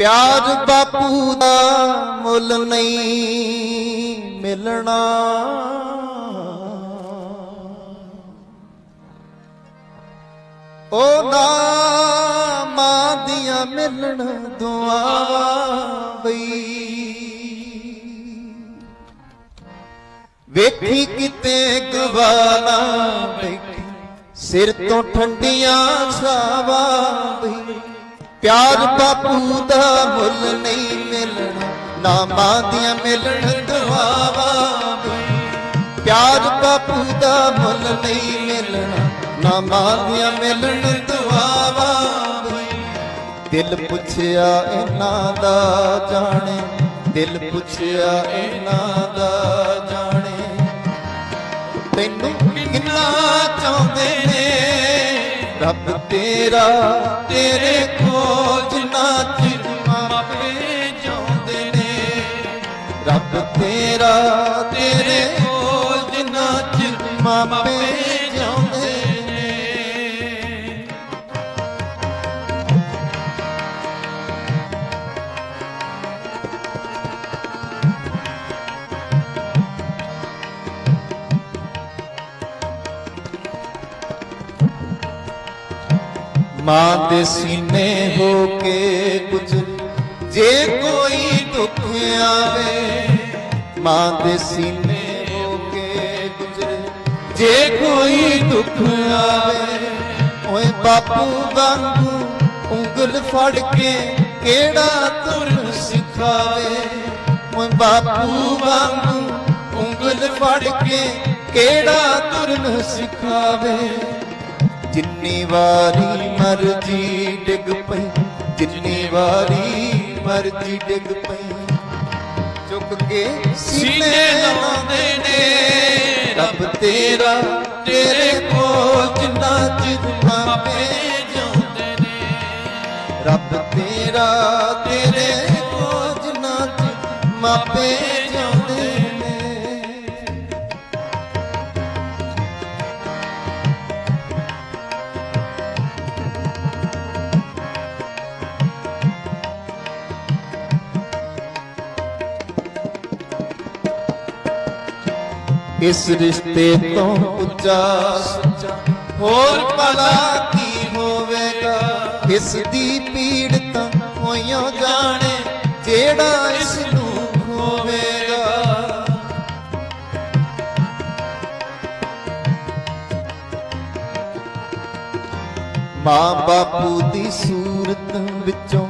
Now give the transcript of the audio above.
ਪਿਆਰ ਬਾਪੂ ਦਾ ਮੁੱਲ ਨਹੀਂ ਮਿਲਣਾ। ਉਹ ਨਾ ਮਾਂ ਦੀਆਂ ਮਿਲਣ ਦੁਆਵਾਂ ਬਈ। ਵੇਖੀ ਕਿਤੇ ਗਵਾਨਾ ਬੈਠੀ, ਸਿਰ ਤੋਂ ਠੰਡੀਆਂ ਛਾਵਾਂ ਪਿਆਰ ਬਾਪੂ ਦਾ ਮੁੱਲ ਨਹੀਂ ਮਿਲਣਾ ਨਾ ਮਾਂ ਦੀਆਂ ਮਿਲਣ ਦੁਆਵਾਂ ਪਿਆਰ ਬਾਪੂ ਦਾ ਮੁੱਲ ਨਹੀਂ ਮਿਲਣਾ ਨਾ ਮਾਂ ਦੀਆਂ ਮਿਲਣ ਦੁਆਵਾਂ ਦਿਲ ਪੁੱਛਿਆ ਇਹਨਾਂ ਦਾ ਜਾਣੇ, ਦਿਲ ਪੁੱਛਿਆ ਇਹਨਾਂ ਦਾ ਰੱਬ ਤੇਰਾ, ਤੇਰੇ ਖੋਜ ਨਾ ਚਿਰ ਮਾਪੇ ਚਾਹੁੰਦੇ ਨੇ। ਰੱਬ ਤੇਰਾ, ਤੇਰੇ ਖੋਜ ਨਾ ਚਿਰ ਮਾਂ ਦੇ ਸੀਨੇ ਹੋ ਕੇ ਗੁਜ਼ਰ ਜੇ ਕੋਈ ਦੁੱਖ ਆਵੇ ਮਾਂ ਦੇ ਸੀਨੇ ਹੋ ਕੇ ਗੁਜ਼ਰੇ ਜੇ ਕੋਈ ਦੁੱਖ ਆਵੇ, ਓਏ ਬਾਪੂ ਵਾਂਗੂ ਉਂਗਲ ਫੜ ਕੇ ਕਿਹੜਾ ਤੁਰਨ ਸਿਖਾਵੇ? ਓਏ ਬਾਪੂ ਵਾਂਗੂ ਉਂਗਲ ਫੜ ਕੇ ਕਿਹੜਾ ਤੁਰਨ ਸਿਖਾਵੇ? ਜਿੰਨੀ ਵਾਰੀ ਮਰਜ਼ੀ ਡਿੱਗ ਪਈ ਜਿੰਨੀ ਵਾਰੀ ਮਰਜ਼ੀ ਡਿੱਗ ਪਈ। ਚੁੱਕ ਕੇ ਸੀਨੇ ਲਾਉਂਦੇ ਨੇ ਰੱਬ ਤੇਰਾ ਤੇਰੇ ਕੋਲ ਜਿੰਨਾ ਚਿਰ ਮਾਪੇ ਜਾਉਂਦੇ ਨੇ। ਰੱਬ ਤੇਰਾ ਤੇਰੇ ਕੋਲ ਜਿੰਨਾ ਚਿਰ ਮਾਪੇ ਇਸ ਰਿਸ਼ਤੇ ਤੋਂ ਉੱਚਾ ਹੋਰ ਭਲਾ ਕੀ ਹੋਵੇਗਾ? ਇਸ ਦੀ ਪੀੜ ਤਾਂ ਹੋਇਓ ਜਾਣੇ, ਜਿਹੜਾ ਇਸ ਨੂੰ ਖੋਵੇਗਾ। ਮਾਂ ਬਾਪੂ ਦੀ ਸੂਰਤ ਵਿੱਚੋਂ